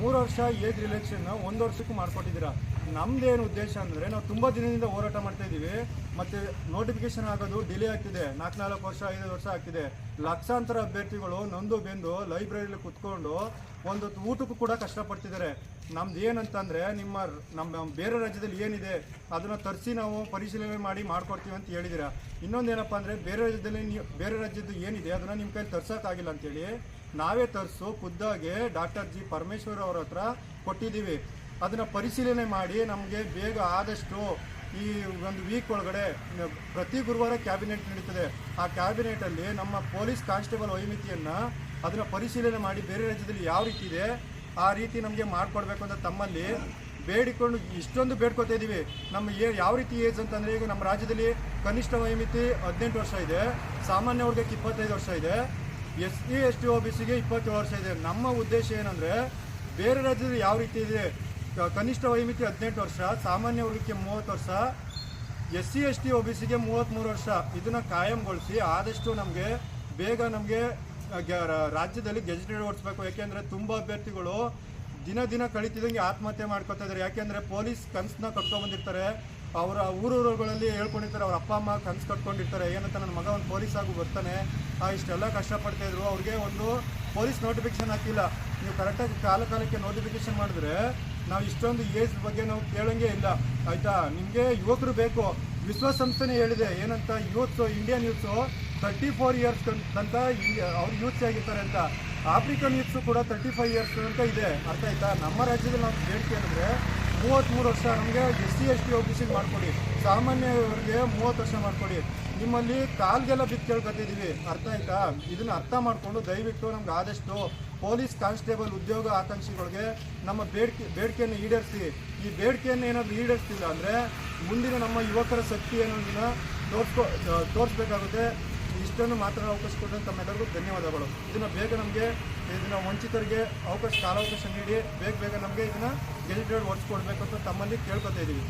ಮೂರು ವರ್ಷ age relation ಒಂದು ವರ್ಷಕ್ಕೂ ಮಾಡ್ಕೊಟ್ಟಿದ್ದೀರಾ? ನಮ್ದೇನು ಉದ್ದೇಶ ಅಂದರೆ ನಾವು ತುಂಬ ದಿನದಿಂದ ಹೋರಾಟ ಮಾಡ್ತಾ ಇದ್ದೀವಿ ಮತ್ತು ನೋಟಿಫಿಕೇಶನ್ ಆಗೋದು ಡಿಲೇ ಆಗ್ತಿದೆ. ನಾಲ್ಕು ನಾಲ್ಕು ವರ್ಷ ಐದು ವರ್ಷ ಆಗ್ತಿದೆ. ಲಕ್ಷಾಂತರ ಅಭ್ಯರ್ಥಿಗಳು ನೊಂದು ಬೆಂದು ಲೈಬ್ರರಿಲಿ ಕುತ್ಕೊಂಡು ಒಂದು ಊಟಕ್ಕೂ ಕೂಡ ಕಷ್ಟಪಡ್ತಿದ್ದಾರೆ. ನಮ್ದು ಏನಂತಂದರೆ ನಿಮ್ಮ ನಮ್ಮ ಬೇರೆ ರಾಜ್ಯದಲ್ಲಿ ಏನಿದೆ ಅದನ್ನು ತರಿಸಿ ನಾವು ಪರಿಶೀಲನೆ ಮಾಡಿ ಮಾಡ್ಕೊಡ್ತೀವಿ ಅಂತ ಹೇಳಿದ್ದೀರಾ. ಇನ್ನೊಂದೇನಪ್ಪ ಅಂದರೆ ಬೇರೆ ರಾಜ್ಯದಲ್ಲಿ ನೀವು ಬೇರೆ ರಾಜ್ಯದ್ದು ಏನಿದೆ ಅದನ್ನು ನಿಮ್ಮ ಕೈಲಿ ತರ್ಸೋಕ್ಕಾಗಿಲ್ಲ ಅಂತೇಳಿ ನಾವೇ ತರಿಸು, ಖುದ್ದಾಗೆ ಡಾಕ್ಟರ್ ಜಿ ಪರಮೇಶ್ವರ್ ಅವ್ರ ಹತ್ರ ಕೊಟ್ಟಿದ್ದೀವಿ. ಅದನ್ನು ಪರಿಶೀಲನೆ ಮಾಡಿ ನಮಗೆ ಬೇಗ ಆದಷ್ಟು ಈ ಒಂದು ವೀಕ್ ಒಳಗಡೆ ಪ್ರತಿ ಗುರುವಾರ ಕ್ಯಾಬಿನೆಟ್ ನಡೀತದೆ. ಆ ಕ್ಯಾಬಿನೆಟಲ್ಲಿ ನಮ್ಮ ಪೊಲೀಸ್ ಕಾನ್ಸ್ಟೇಬಲ್ ವೈಮಿತಿಯನ್ನು ಅದನ್ನು ಪರಿಶೀಲನೆ ಮಾಡಿ ಬೇರೆ ರಾಜ್ಯದಲ್ಲಿ ಯಾವ ರೀತಿ ಇದೆ, ಆ ರೀತಿ ನಮಗೆ ಮಾಡಿಕೊಡ್ಬೇಕು ಅಂತ ತಮ್ಮಲ್ಲಿ ಬೇಡಿಕೊಂಡು ಇಷ್ಟೊಂದು ಬೇಡ್ಕೊತಾ ಇದ್ದೀವಿ ನಮ್ಮ ಏ, ಯಾವ ರೀತಿ ಏಜ್ ಅಂತಂದರೆ ಈಗ ನಮ್ಮ ರಾಜ್ಯದಲ್ಲಿ ಕನಿಷ್ಠ ವಯೋಮಿತಿ ಹದಿನೆಂಟು ವರ್ಷ ಇದೆ ಸಾಮಾನ್ಯ ವರ್ಗಕ್ಕೆ ಇಪ್ಪತ್ತೈದು ವರ್ಷ ಇದೆ. S C, S T, O, B ಸಿಗೆ ಇಪ್ಪತ್ತು ವರ್ಷ ಇದೆ. ನಮ್ಮ ಉದ್ದೇಶ ಏನಂದರೆ ಬೇರೆ ರಾಜ್ಯದಲ್ಲಿ ಯಾವ ರೀತಿ ಇದೆ? ಕನಿಷ್ಠ ವಯಮಿತಿ ಹದಿನೆಂಟು ವರ್ಷ, ಸಾಮಾನ್ಯ ವರ್ಗಕ್ಕೆ ಮೂವತ್ತು ವರ್ಷ, S C, S T, O, B ಸಿಗೆ ಮೂವತ್ತ್ಮೂರು ವರ್ಷ. ಇದನ್ನು ಕಾಯಂಗೊಳಿಸಿ ಆದಷ್ಟು ನಮಗೆ ಬೇಗ ನಮಗೆ ರಾಜ್ಯದಲ್ಲಿ ಗೆಜೆಟೆಡ್ ಓಡಿಸ್ಬೇಕು. ಯಾಕೆಂದರೆ ತುಂಬ ಅಭ್ಯರ್ಥಿಗಳು ದಿನ ದಿನ ಕಳೀತಿದಂಗೆ ಆತ್ಮಹತ್ಯೆ ಮಾಡ್ಕೊತಾ ಇದ್ದಾರೆ ಯಾಕೆಂದರೆ ಪೊಲೀಸ್ ಕನಸನ್ನ ಕಟ್ಕೊಂಡ್ಬಂದಿರ್ತಾರೆ ಅವರ ಊರೂರುಗಳಲ್ಲಿ ಹೇಳ್ಕೊಂಡಿರ್ತಾರೆ. ಅವ್ರ ಅಪ್ಪ, ಅಮ್ಮ ಕನಸು ಕಟ್ಕೊಂಡಿರ್ತಾರೆ. ಏನಂತ ನನ್ನ ಮಗ ಒಂದು ಪೊಲೀಸ್ ಆಗು ಬರ್ತಾನೆ. ಇಷ್ಟೆಲ್ಲ ಕಷ್ಟಪಡ್ತಾ ಇದ್ರು. ಅವ್ರಿಗೆ ಒಂದು ಪೊಲೀಸ್ ನೋಟಿಫಿಕೇಶನ್ ಹಾಕಿಲ್ಲ. ನೀವು ಕರೆಕ್ಟಾಗಿ ಕಾಲ ಕಾಲಕ್ಕೆ ನೋಟಿಫಿಕೇಶನ್ ಮಾಡಿದ್ರೆ ನಾವು ಇಷ್ಟೊಂದು ಏಜ್ ಬಗ್ಗೆ ನಾವು ಕೇಳೋಂಗೆ ಇಲ್ಲ. ಆಯಿತಾ? ನಿಮಗೆ ಯುವಕರು ಬೇಕು. ವಿಶ್ವಸಂಸ್ಥೆನೇ ಹೇಳಿದೆ. ಏನಂತ youths, Indian youths thirty four years ತನಕ ಅವ್ರು ಯೂತ್ಸ್ ಆಗಿರ್ತಾರೆ ಅಂತ. ಆಫ್ರಿಕನ್ ಯೂತ್ಸು ಕೂಡ ತರ್ಟಿ ಫೈವ್ ಇಯರ್ಸ್ ತನಕ ಇದೆ. ಅರ್ಥ ಆಯ್ತಾ? ನಮ್ಮ ರಾಜ್ಯದಲ್ಲಿ ನಾವು ಬೇಡಿಕೆ ಅಂದರೆ ಮೂವತ್ತ್ಮೂರು ವರ್ಷ ನಮಗೆ S C S T O B ಸಿಗೆ ಮಾಡಿಕೊಡಿ. ಸಾಮಾನ್ಯವರಿಗೆ ಮೂವತ್ತು ವರ್ಷ ಮಾಡಿಕೊಡಿ. ನಿಮ್ಮಲ್ಲಿ ಕಾಲ್ಗೆಲ್ಲ ಬಿತ್ತು ಕೇಳ್ಕೊತಿದ್ದೀವಿ ಅರ್ಥ ಆಯ್ತಾ? ಇದನ್ನು ಅರ್ಥ ಮಾಡಿಕೊಂಡು ದಯವಿಟ್ಟು ನಮ್ಗೆ ಆದಷ್ಟು ಪೊಲೀಸ್ ಕಾನ್ಸ್ಟೇಬಲ್ ಉದ್ಯೋಗ ಆಕಾಂಕ್ಷಿಗಳಿಗೆ ನಮ್ಮ ಬೇಡಿಕೆ, ಬೇಡಿಕೆಯನ್ನು ಈಡೇರಿಸಿ. ಈ ಬೇಡಿಕೆಯನ್ನು ಏನಾದರೂ ಈಡೇರಿಸ್ತಿಲ್ಲ ಅಂದರೆ ಮುಂದಿನ ನಮ್ಮ ಯುವಕರ ಶಕ್ತಿ ಅನ್ನೋದನ್ನ ತೋರಿಸ್ಕೊ, ತೋರಿಸ್ಬೇಕಾಗುತ್ತೆ. ಇಷ್ಟನ್ನು ಮಾತ್ರ ಅವಕಾಶ ಕೊಟ್ಟಂತ ತಮ್ಮೆಲ್ಲರಿಗೂ ಧನ್ಯವಾದಗಳು. ಇದನ್ನು ಬೇಗ ನಮಗೆ, ಇದನ್ನು ವಂಚಿತರಿಗೆ ಅವಕಾಶ, ಕಾಲಾವಕಾಶ ನೀಡಿ, ಬೇಗ ಬೇಗ ನಮಗೆ ಇದನ್ನು ಗೆಜೆಟೆಡ್ ಓಡಿಸ್ಕೊಡ್ಬೇಕು ಅಂತ ತಮ್ಮಲ್ಲಿ ಕೇಳ್ಕೊತಾ ಇದ್ದೀವಿ